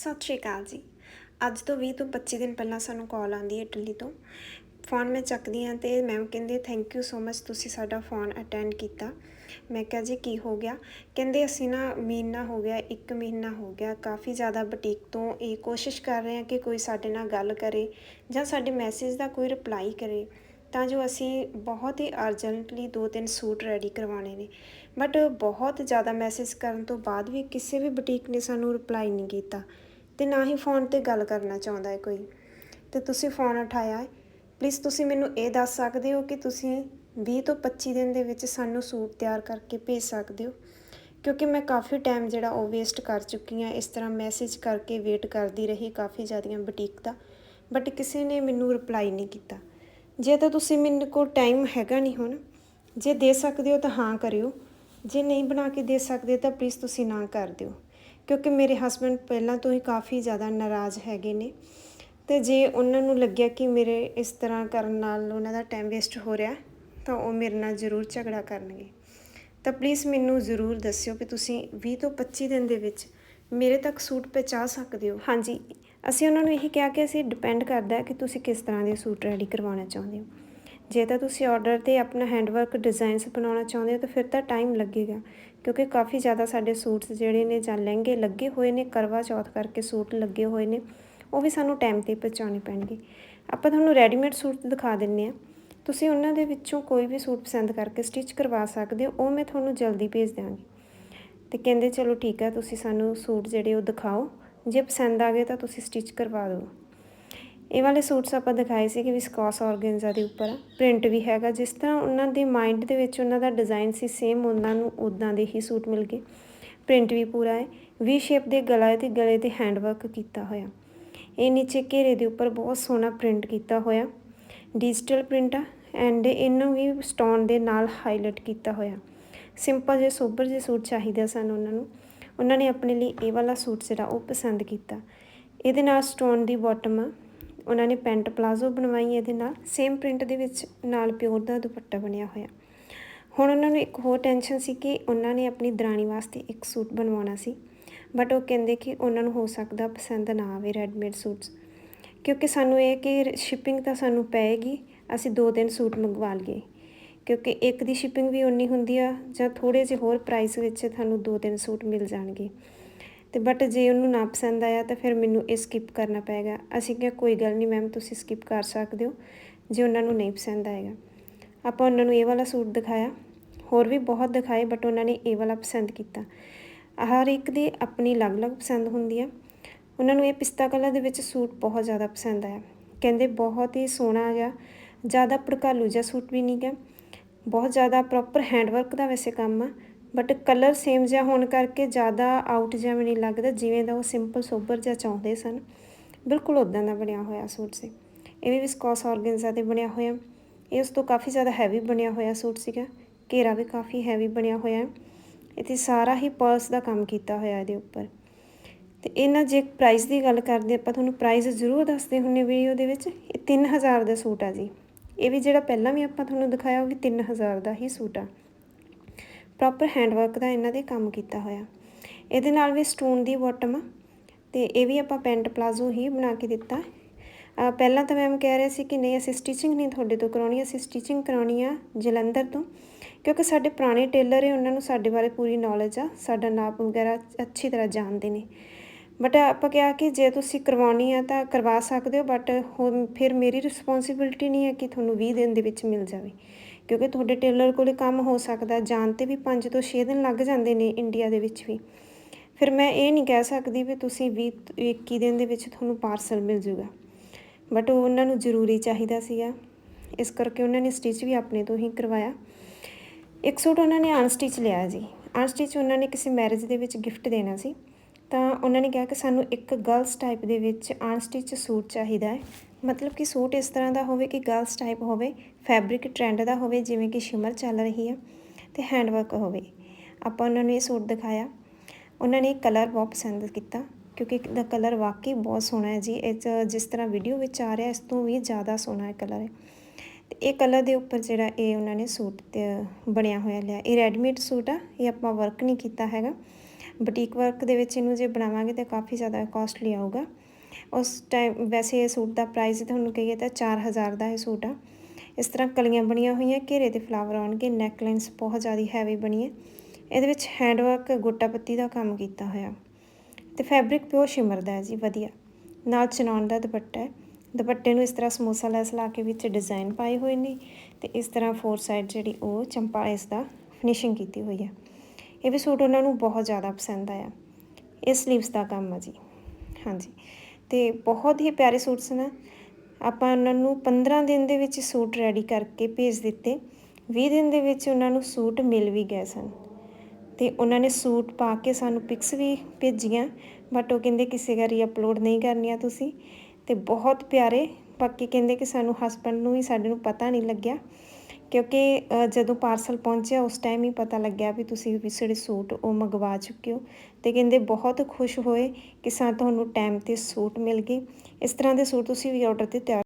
ਸਤਿ ਸ਼੍ਰੀ ਅਕਾਲ ਜੀ। ਅੱਜ ਤੋਂ 20 ਤੋਂ 25 ਦਿਨ ਪਹਿਲਾਂ ਸਾਨੂੰ ਕਾਲ ਆਂਦੀ ਹੈ ਇਟਲੀ ਤੋਂ। ਫੋਨ ਮੈਂ ਚੱਕਦੀ ਹਾਂ ਤੇ ਮੈਮ ਕਹਿੰਦੇ ਥੈਂਕ ਯੂ ਸੋ ਮਚ ਤੁਸੀਂ ਸਾਡਾ ਫੋਨ ਅਟੈਂਡ ਕੀਤਾ। ਮੈਂ ਕਿਹਾ, ਜੀ, ਕੀ ਹੋ ਗਿਆ? ਕਹਿੰਦੇ, ਅਸੀਂ ਨਾ ਮਹੀਨਾ ਹੋ ਗਿਆ, ਇੱਕ ਮਹੀਨਾ ਹੋ ਗਿਆ। ਕਾਫੀ ਜ਼ਿਆਦਾ ਬੁਟੀਕ ਤੋਂ ਇਹ ਕੋਸ਼ਿਸ਼ ਕਰ ਰਹੇ ਹਾਂ ਕਿ ਕੋਈ ਸਾਡੇ ਨਾਲ ਗੱਲ ਕਰੇ ਜਾਂ ਸਾਡੇ ਮੈਸੇਜ ਦਾ ਕੋਈ ਰਿਪਲਾਈ ਕਰੇ, ਤਾਂ ਜੋ ਅਸੀਂ ਬਹੁਤ ਹੀ ਅਰਜੈਂਟਲੀ ਦੋ ਤਿੰਨ ਸੂਟ ਰੈਡੀ ਕਰਵਾਉਣੇ ਨੇ। ਬਟ ਬਹੁਤ ਜ਼ਿਆਦਾ ਮੈਸੇਜ ਕਰਨ ਤੋਂ ਬਾਅਦ ਵੀ ਕਿਸੇ ਵੀ ਬੁਟੀਕ ਨੇ ਸਾਨੂੰ ਰਿਪਲਾਈ ਨਹੀਂ ਕੀਤਾ। ਤੇ ਨਾ ਹੀ ਫੋਨ ਤੇ ਗੱਲ ਕਰਨਾ ਚਾਹੁੰਦਾ ਹੈ ਕੋਈ। ਤੇ ਤੁਸੀਂ ਫੋਨ ਉਠਾਇਆ ਹੈ। ਪਲੀਜ਼ ਤੁਸੀਂ ਮੈਨੂੰ ਇਹ ਦੱਸ ਸਕਦੇ ਹੋ ਕਿ ਤੁਸੀਂ 20 ਤੋਂ 25 ਦਿਨ ਦੇ ਵਿੱਚ ਸਾਨੂੰ ਸੂਟ ਤਿਆਰ ਕਰਕੇ ਭੇਜ ਸਕਦੇ ਹੋ। ਕਿਉਂਕਿ ਮੈਂ ਕਾਫੀ ਟਾਈਮ ਜਿਹੜਾ ਉਹ ਵੇਸਟ ਕਰ ਚੁੱਕੀ ਹਾਂ। ਇਸ ਤਰ੍ਹਾਂ ਮੈਸੇਜ ਕਰਕੇ ਵੇਟ ਕਰਦੀ ਰਹੀ ਕਾਫੀ ਜ਼ਿਆਦੀਆਂ ਬੁਟੀਕ ਦਾ। ਬਟ ਕਿਸੇ ਨੇ ਮੈਨੂੰ ਰਿਪਲਾਈ ਨਹੀਂ ਕੀਤਾ। ਜੇ ਤਾਂ ਤੁਸੀਂ ਮੈਨੂੰ ਕੋਲ ਟਾਈਮ ਹੈਗਾ ਨਹੀਂ ਹੁਣ, ਜੇ ਦੇ ਸਕਦੇ ਹੋ ਤਾਂ ਹਾਂ ਕਰਿਓ। ਜੇ ਨਹੀਂ ਬਣਾ ਕੇ ਦੇ ਸਕਦੇ ਤਾਂ ਪਲੀਜ਼ ਤੁਸੀਂ ਨਾ ਕਰ ਦਿਓ। ਕਿਉਂਕਿ ਮੇਰੇ ਹਸਬੰਡ ਪਹਿਲਾਂ ਤੋਂ ਹੀ ਕਾਫੀ ਜ਼ਿਆਦਾ ਨਾਰਾਜ਼ ਹੈਗੇ ਨੇ। ਤੇ ਜੇ ਉਹਨਾਂ ਨੂੰ ਲੱਗਿਆ ਕਿ ਮੇਰੇ ਇਸ ਤਰ੍ਹਾਂ ਕਰਨ ਨਾਲ ਉਹਨਾਂ ਦਾ ਟਾਈਮ ਵੇਸਟ ਹੋ ਰਿਹਾ, ਤਾਂ ਉਹ ਮੇਰੇ ਨਾਲ ਜ਼ਰੂਰ ਝਗੜਾ ਕਰਨਗੇ। ਤਾਂ ਪਲੀਜ਼ ਮੈਨੂੰ ਜ਼ਰੂਰ ਦੱਸਿਓ ਕਿ ਤੁਸੀਂ 20 ਤੋਂ 25 ਦਿਨ ਦੇ ਵਿੱਚ ਮੇਰੇ ਤੱਕ ਸੂਟ ਪਹੁੰਚਾ ਸਕਦੇ ਹੋ। ਹਾਂਜੀ, ਅਸੀਂ ਉਹਨਾਂ ਨੂੰ ਇਹੀ ਕਿਹਾ ਕਿ ਅਸੀਂ ਡਿਪੈਂਡ ਕਰਦਾ ਹੈ ਕਿ ਤੁਸੀਂ ਕਿਸ ਤਰ੍ਹਾਂ ਦੇ ਸੂਟ ਰੈਡੀ ਕਰਵਾਉਣਾ ਚਾਹੁੰਦੇ ਹੋ। ਜੇ ਤਾਂ ਤੁਸੀਂ ਆਰਡਰ ਤੇ ਆਪਣਾ ਹੈਂਡਵਰਕ ਡਿਜ਼ਾਈਨਸ ਬਣਾਉਣਾ ਚਾਹੁੰਦੇ ਹੋ, ਤਾਂ ਫਿਰ ਤਾਂ ਟਾਈਮ ਲੱਗੇਗਾ। ਕਿਉਂਕਿ ਕਾਫੀ ਜ਼ਿਆਦਾ ਸਾਡੇ ਸੂਟਸ ਜਿਹੜੇ ਨੇ ਜਾਂ ਲਹਿੰਗੇ ਲੱਗੇ ਹੋਏ ਨੇ, ਕਰਵਾ ਚੌਥ ਕਰਕੇ ਸੂਟ ਲੱਗੇ ਹੋਏ ਨੇ, ਉਹ ਵੀ ਸਾਨੂੰ ਟਾਈਮ ਤੇ ਪਹੁੰਚਾਉਣੇ ਪੈਣਗੇ। ਆਪਾਂ ਤੁਹਾਨੂੰ ਰੈਡੀਮੇਡ ਸੂਟ ਦਿਖਾ ਦਿੰਨੇ ਆ। ਤੁਸੀਂ ਉਹਨਾਂ ਦੇ ਵਿੱਚੋਂ ਕੋਈ ਵੀ ਸੂਟ ਪਸੰਦ ਕਰਕੇ ਸਟਿਚ ਕਰਵਾ ਸਕਦੇ ਹੋ, ਉਹ ਮੈਂ ਤੁਹਾਨੂੰ ਜਲਦੀ ਭੇਜ ਦਿਆਂਗੀ। ਤੇ ਕਹਿੰਦੇ ਚਲੋ ਠੀਕ ਹੈ ਤੁਸੀਂ ਸਾਨੂੰ ਸੂਟ ਜਿਹੜੇ ਉਹ ਦਿਖਾਓ। ਜੇ ਪਸੰਦ ਆ ਗਏ ਤਾਂ ਤੁਸੀਂ ਸਟਿਚ ਕਰਵਾ ਦਿਓ। ਇਹ ਵਾਲੇ ਸੂਟਸ ਆਪਾਂ ਦਿਖਾਏ ਸੀ ਕਿ ਵਿਸਕੋਸ ਆਰਗੈਂਜ਼ਾ ਦੇ ਉੱਪਰ। ਪ੍ਰਿੰਟ ਵੀ ਹੈਗਾ, ਜਿਸ ਤਰ੍ਹਾਂ ਉਹਨਾਂ ਦੇ ਮਾਈਂਡ ਦੇ ਵਿੱਚ ਉਹਨਾਂ ਦਾ ਡਿਜ਼ਾਈਨ ਸੀ ਸੇਮ ਉਹਨਾਂ ਨੂੰ ਉਦਾਂ ਦੇ ਹੀ ਸੂਟ ਮਿਲ ਗਏ। ਪ੍ਰਿੰਟ ਵੀ ਪੂਰਾ ਹੈ। ਵੀ ਸ਼ੇਪ ਦੇ ਗਲਾ ਹੈ ਤੇ ਗਲੇ ਤੇ ਹੈਂਡ ਵਰਕ ਕੀਤਾ ਹੋਇਆ। ਇਹ ਨੀਚੇ ਘੇਰੇ ਦੇ ਉੱਪਰ ਬਹੁਤ ਸੋਹਣਾ ਪ੍ਰਿੰਟ ਕੀਤਾ ਹੋਇਆ। ਡਿਜੀਟਲ ਪ੍ਰਿੰਟ ਆ ਐਂਡ ਇਹਨੂੰ ਵੀ ਸਟੋਨ ਦੇ ਨਾਲ ਹਾਈਲਾਈਟ ਕੀਤਾ ਹੋਇਆ। ਸਿੰਪਲ ਜਿਹੇ ਸੋਬਰ ਜਿਹੇ ਸੂਟ ਚਾਹੀਦਾ ਸਨ ਉਹਨਾਂ ਨੂੰ। ਉਹਨਾਂ ਨੇ ਆਪਣੇ ਲਈ ਇਹ ਵਾਲਾ ਸੂਟ ਜਿਹੜਾ ਉਹ ਪਸੰਦ ਕੀਤਾ। ਇਹਦੇ ਨਾਲ ਸਟੋਨ ਦੀ ਬਾਟਮ ਆ। ਉਹਨਾਂ ਨੇ ਪੈਂਟ ਪਲਾਜ਼ੋ ਬਣਵਾਈ ਇਹਦੇ ਨਾਲ ਸੇਮ ਪ੍ਰਿੰਟ ਦੇ ਵਿੱਚ ਨਾਲ ਪਿਓਰ ਦਾ ਦੁਪੱਟਾ ਬਣਿਆ ਹੋਇਆ। ਹੁਣ ਉਹਨਾਂ ਨੂੰ ਇੱਕ ਹੋਰ ਟੈਨਸ਼ਨ ਸੀ ਕਿ ਉਹਨਾਂ ਨੇ ਆਪਣੀ ਦਰਾਣੀ ਵਾਸਤੇ ਇੱਕ ਸੂਟ ਬਣਵਾਉਣਾ ਸੀ ਬਟ ਉਹ ਕਹਿੰਦੇ ਕਿ ਉਹਨਾਂ ਨੂੰ ਹੋ ਸਕਦਾ ਪਸੰਦ ਨਾ ਆਵੇ ਰੈਡੀਮੇਡ ਸੂਟਸ ਕਿਉਂਕਿ ਸਾਨੂੰ ਇਹ ਕਿ ਸ਼ਿਪਿੰਗ ਤਾਂ ਸਾਨੂੰ ਪਏਗੀ, ਅਸੀਂ ਦੋ ਤਿੰਨ ਸੂਟ ਮੰਗਵਾ ਲਈਏ। ਕਿਉਂਕਿ ਇੱਕ ਦੀ ਸ਼ਿਪਿੰਗ ਵੀ ਉਨੀ ਹੁੰਦੀ ਆ ਜਾਂ ਥੋੜੇ ਜਿਹੇ ਹੋਰ ਪ੍ਰਾਈਸ ਵਿੱਚ ਤੁਹਾਨੂੰ ਦੋ ਤਿੰਨ ਸੂਟ ਮਿਲ ਜਾਣਗੇ। ਤੇ ਬਟ ਜੇ ਉਹਨੂੰ ਨਾ ਪਸੰਦ ਆਇਆ ਤਾਂ ਫਿਰ ਮੈਨੂੰ ਇਹ ਸਕਿਪ ਕਰਨਾ ਪਏਗਾ। ਅਸੀਂ ਕਿਹਾ, ਕੋਈ ਗੱਲ ਨਹੀਂ ਮੈਮ ਤੁਸੀਂ ਸਕਿਪ ਕਰ ਸਕਦੇ ਹੋ, ਜੇ ਉਹਨਾਂ ਨੂੰ ਨਹੀਂ ਪਸੰਦ ਆਏਗਾ। ਆਪਾਂ ਉਹਨਾਂ ਨੂੰ ਇਹ ਵਾਲਾ ਸੂਟ ਦਿਖਾਇਆ। ਹੋਰ ਵੀ ਬਹੁਤ ਦਿਖਾਏ ਬਟ ਉਹਨਾਂ ਨੇ ਇਹ ਵਾਲਾ ਪਸੰਦ ਕੀਤਾ। ਹਰ ਇੱਕ ਦੀ ਆਪਣੀ ਅਲੱਗ-ਅਲੱਗ ਪਸੰਦ ਹੁੰਦੀ ਆ। ਉਹਨਾਂ ਨੂੰ ਇਹ ਪਿਸਤਾ ਕਲਰ ਦੇ ਵਿੱਚ ਸੂਟ ਬਹੁਤ ਜ਼ਿਆਦਾ ਪਸੰਦ ਆਇਆ। ਕਹਿੰਦੇ, ਬਹੁਤ ਹੀ ਸੋਹਣਾ ਜਿਹਾ ਜ਼ਿਆਦਾ ਭੜਕਾਲੂ ਜਿਹਾ ਸੂਟ ਵੀ ਨਹੀਂ ਗਿਆ। ਬਹੁਤ ਜ਼ਿਆਦਾ ਪ੍ਰੋਪਰ ਹੈਂਡਵਰਕ ਦਾ ਵੈਸੇ ਕੰਮ ਆ। ਬਟ ਕਲਰ ਸੇਮ ਜਿਹਾ ਹੋਣ ਕਰਕੇ ਜ਼ਿਆਦਾ ਆਊਟ ਜਿਹਾ ਵੀ ਨਹੀਂ ਲੱਗਦਾ, ਜਿਵੇਂ ਦਾ ਉਹ ਸਿੰਪਲ ਸੋਬਰ ਜਿਹਾ ਚਾਹੁੰਦੇ ਸਨ। ਬਿਲਕੁਲ ਉਦਾਂ ਦਾ ਬਣਿਆ ਹੋਇਆ ਸੂਟ ਸੀ। ਇਹ ਵੀ ਵਿਸਕੋਸ ਆਰਗੈਂਜ਼ਾ 'ਤੇ ਬਣਿਆ ਹੋਇਆ। ਇਹ ਉਸ ਤੋਂ ਕਾਫੀ ਜ਼ਿਆਦਾ ਹੈਵੀ ਬਣਿਆ ਹੋਇਆ ਸੂਟ ਸੀਗਾ। ਘੇਰਾ ਵੀ ਕਾਫੀ ਹੈਵੀ ਬਣਿਆ ਹੋਇਆ। ਇੱਥੇ ਸਾਰਾ ਹੀ ਪਰਸ ਦਾ ਕੰਮ ਕੀਤਾ ਹੋਇਆ ਇਹਦੇ ਉੱਪਰ। ਤੇ ਇਹਨਾਂ ਜੇ ਪ੍ਰਾਈਸ ਦੀ ਗੱਲ ਕਰਦੇ ਆਪਾਂ, ਤੁਹਾਨੂੰ ਪ੍ਰਾਈਸ ਜ਼ਰੂਰ ਦੱਸਦੇ ਹੁੰਨੇ ਵੀਡੀਓ ਦੇ ਵਿੱਚ। ਇਹ 3000 ਦਾ ਸੂਟ ਆ ਜੀ। ਇਹ ਵੀ ਜਿਹੜਾ ਪਹਿਲਾਂ ਵੀ ਆਪਾਂ ਤੁਹਾਨੂੰ ਦਿਖਾਇਆ, ਉਹ ਵੀ 3000 ਦਾ ਹੀ ਸੂਟ ਆ। ਪ੍ਰੋਪਰ ਹੈਂਡਵਰਕ ਦਾ ਇਹਨਾਂ ਦੇ ਕੰਮ ਕੀਤਾ ਹੋਇਆ। ਇਹਦੇ ਨਾਲ ਵੀ ਸਟੋਨ ਦੀ ਬਾਟਮ ਆ, ਤੇ ਇਹ ਵੀ ਆਪਾਂ ਪੈਂਟ ਪਲਾਜ਼ੋ ਹੀ ਬਣਾ ਕੇ ਦਿੱਤਾ। ਪਹਿਲਾਂ ਤਾਂ ਮੈਮ ਕਹਿ ਰਹੇ ਸੀ ਕਿ ਨਹੀਂ, ਅਸੀਂ ਸਟਿਚਿੰਗ ਨਹੀਂ ਤੁਹਾਡੇ ਤੋਂ ਕਰਾਉਣੀ, ਅਸੀਂ ਸਟਿਚਿੰਗ ਕਰਾਉਣੀ ਆ ਜਲੰਧਰ ਤੋਂ, ਕਿਉਂਕਿ ਸਾਡੇ ਪੁਰਾਣੇ ਟੇਲਰ ਹੈ ਉਹਨਾਂ ਨੂੰ ਸਾਡੇ ਬਾਰੇ ਪੂਰੀ ਨੌਲੇਜ ਆ, ਸਾਡਾ ਨਾਪ ਵਗੈਰਾ ਅੱਛੀ ਤਰ੍ਹਾਂ ਜਾਣਦੇ ਨੇ। ਬਟ ਆਪਾਂ ਕਿਹਾ ਕਿ ਜੇ ਤੁਸੀਂ ਕਰਵਾਉਣੀ ਆ ਤਾਂ ਕਰਵਾ ਸਕਦੇ ਹੋ ਬਟ ਫਿਰ ਮੇਰੀ ਰਿਸਪੌਂਸਿਬਿਲਟੀ ਨਹੀਂ ਹੈ ਕਿ ਤੁਹਾਨੂੰ 20 ਦਿਨ ਦੇ ਵਿੱਚ ਮਿਲ ਜਾਵੇ। ਕਿਉਂਕਿ ਤੁਹਾਡੇ ਟੇਲਰ ਕੋਲੇ ਕੰਮ ਹੋ ਸਕਦਾ, ਜਾਣ ਤੇ ਵੀ 5 ਤੋਂ 6 ਦਿਨ ਲੱਗ ਜਾਂਦੇ ਨੇ ਇੰਡੀਆ ਦੇ ਵਿੱਚ ਵੀ। ਫਿਰ ਮੈਂ ਇਹ ਨਹੀਂ ਕਹਿ ਸਕਦੀ ਵੀ ਤੁਸੀਂ 20 21 ਦਿਨ ਦੇ ਵਿੱਚ ਤੁਹਾਨੂੰ ਪਾਰਸਲ ਮਿਲ ਜੂਗਾ। ਬਟ ਉਹ ਉਹਨਾਂ ਨੂੰ ਜ਼ਰੂਰੀ ਚਾਹੀਦਾ ਸੀਗਾ। ਇਸ ਕਰਕੇ ਉਹਨਾਂ ਨੇ ਸਟਿਚ ਵੀ ਆਪਣੇ ਤੋਂ ਹੀ ਕਰਵਾਇਆ। ਇੱਕ ਸੂਟ ਉਹਨਾਂ ਨੇ ਅਨਸਟਿਚ ਲਿਆ ਜੀ। ਅਨਸਟਿਚ ਉਹਨਾਂ ਨੇ ਕਿਸੇ ਮੈਰਿਜ ਦੇ ਵਿੱਚ ਗਿਫਟ ਦੇਣਾ ਸੀ। ਤਾਂ ਉਹਨਾਂ ਨੇ ਕਿਹਾ ਕਿ ਸਾਨੂੰ ਇੱਕ ਗਰਲਸ ਟਾਈਪ ਦੇ ਵਿੱਚ ਅਨਸਟਿਚ ਸੂਟ ਚਾਹੀਦਾ ਹੈ। ਮਤਲਬ ਕਿ ਸੂਟ ਇਸ ਤਰ੍ਹਾਂ ਦਾ ਹੋਵੇ ਕਿ ਗਰਲਸ ਟਾਈਪ ਹੋਵੇ ਫੈਬਰਿਕ ਟ੍ਰੈਂਡ ਦਾ ਹੋਵੇ, ਜਿਵੇਂ ਕਿ ਸ਼ਿਮਰ ਚੱਲ ਰਹੀ ਹੈ ਤੇ ਹੈਂਡਵਰਕ ਹੋਵੇ। ਆਪਾਂ ਉਹਨਾਂ ਨੂੰ ਇਹ ਸੂਟ ਦਿਖਾਇਆ। ਉਹਨਾਂ ਨੇ ਕਲਰ ਬਹੁਤ ਪਸੰਦ ਕੀਤਾ ਕਿਉਂਕਿ ਦਾ ਕਲਰ ਵਾਕਈ ਬਹੁਤ ਸੋਹਣਾ ਹੈ ਜੀ। ਇਹ 'ਚ ਜਿਸ ਤਰ੍ਹਾਂ ਵੀਡੀਓ ਵਿੱਚ ਆ ਰਿਹਾ, ਇਸ ਤੋਂ ਵੀ ਜ਼ਿਆਦਾ ਸੋਹਣਾ ਹੈ ਕਲਰ ਹੈ। ਤੇ ਇਹ ਕਲਰ ਦੇ ਉੱਪਰ ਜਿਹੜਾ ਇਹ ਉਹਨਾਂ ਨੇ ਸੂਟ ਬਣਿਆ ਹੋਇਆ ਲਿਆ। ਇਹ ਰੈਡੀਮੇਡ ਸੂਟ ਆ, ਇਹ ਆਪਾਂ ਵਰਕ ਨਹੀਂ ਕੀਤਾ ਹੈਗਾ। ਬੁਟੀਕ ਵਰਕ ਦੇ ਵਿੱਚ ਇਹਨੂੰ ਜੇ ਬਣਾਵਾਂਗੇ ਤਾਂ ਕਾਫੀ ਜ਼ਿਆਦਾ ਕਾਸਟਲੀ ਆਊਗਾ। ਉਸ ਟਾਈਮ ਵੈਸੇ ਇਹ ਸੂਟ ਦਾ ਪ੍ਰਾਈਸ ਤੁਹਾਨੂੰ ਕਹੀਏ ਤਾਂ 4000 ਦਾ ਇਹ ਸੂਟ ਆ। ਇਸ ਤਰ੍ਹਾਂ ਕਲੀਆਂ ਬਣੀਆਂ ਹੋਈਆਂ, ਘੇਰੇ ਤੇ ਫਲਾਵਰ ਆਉਣਗੇ ਨੈਕ ਲਾਈਨਸ ਬਹੁਤ ਜ਼ਿਆਦਾ ਹੈਵੀ ਬਣੀ ਹੈ ਇਹਦੇ ਵਿੱਚ ਹੈਂਡ ਵਰਕ ਗੋਟਾ ਪੱਤੀ ਦਾ ਕੰਮ ਕੀਤਾ ਹੋਇਆ। ਤੇ ਫੈਬਰਿਕ ਪਿਓਰ ਸ਼ਿਮਰ ਦਾ ਹੈ ਜੀ, ਵਧੀਆ। ਨਾਲ ਚਨੌਨ ਦਾ ਦੁਪੱਟਾ ਹੈ। ਦੁਪੱਟੇ ਨੂੰ ਇਸ ਤਰ੍ਹਾਂ ਸਮੋਸਾ ਲੈਸ ਲਾ ਕੇ ਵਿੱਚ ਡਿਜ਼ਾਈਨ ਪਾਏ ਹੋਏ ਨੇ ਤੇ ਇਸ ਤਰ੍ਹਾਂ ਫੋਰ ਸਾਈਡ ਜਿਹੜੀ ਉਹ ਚੰਪਾ ਇਸ ਦਾ ਫਿਨਿਸ਼ਿੰਗ ਕੀਤੀ ਹੋਈ ਹੈ। ਇਹ ਵੀ ਸੂਟ ਉਹਨਾਂ ਨੂੰ ਬਹੁਤ ਜ਼ਿਆਦਾ ਪਸੰਦ ਆਇਆ। ਇਹ ਸਲੀਵਸ ਦਾ ਕੰਮ ਆ ਜੀ। ਹਾਂਜੀ। ਤੇ ਬਹੁਤ ਹੀ ਪਿਆਰੇ ਸੂਟ ਸਨ ਆਪਾਂ ਉਹਨਾਂ ਨੂੰ 15 ਦਿਨ ਦੇ ਵਿੱਚ ਸੂਟ ਰੈਡੀ ਕਰਕੇ ਭੇਜ ਦਿੱਤੇ। 20 ਦਿਨ ਦੇ ਵਿੱਚ ਉਹਨਾਂ ਨੂੰ ਸੂਟ ਮਿਲ ਵੀ ਗਏ ਸਨ। ਤੇ ਉਹਨਾਂ ਨੇ ਸੂਟ ਪਾ ਕੇ ਸਾਨੂੰ ਪਿਕਸ ਵੀ ਭੇਜੀਆਂ ਬਟ ਉਹ ਕਹਿੰਦੇ ਕਿਸੇ ਵਾਰੀ ਅਪਲੋਡ ਨਹੀਂ ਕਰਨੀਆਂ ਤੁਸੀਂ। ਤੇ ਬਹੁਤ ਪਿਆਰੇ। ਬਾਕੀ ਕਹਿੰਦੇ ਕਿ ਸਾਨੂੰ ਹਸਬੰਡ ਨੂੰ ਵੀ ਸਾਡੇ ਨੂੰ ਪਤਾ ਨਹੀਂ ਲੱਗਿਆ। ਕਿਉਂਕਿ ਜਦੋਂ ਪਾਰਸਲ ਪਹੁੰਚਿਆ, ਉਸ ਟਾਈਮ ਹੀ ਪਤਾ ਲੱਗਿਆ ਵੀ ਤੁਸੀਂ ਵੀ ਜਿਹੜੇ ਸੂਟ ਉਹ ਮੰਗਵਾ ਚੁੱਕੇ ਹੋ। ਤੇ ਕਹਿੰਦੇ ਬਹੁਤ ਖੁਸ਼ ਹੋਏ ਕਿ ਸਾ ਤੁਹਾਨੂੰ ਟਾਈਮ ਤੇ ਸੂਟ ਮਿਲ ਗਏ। ਇਸ ਤਰ੍ਹਾਂ ਦੇ ਸੂਟ ਤੁਸੀਂ ਵੀ ਆਰਡਰ ਤੇ ਤਿਆਰ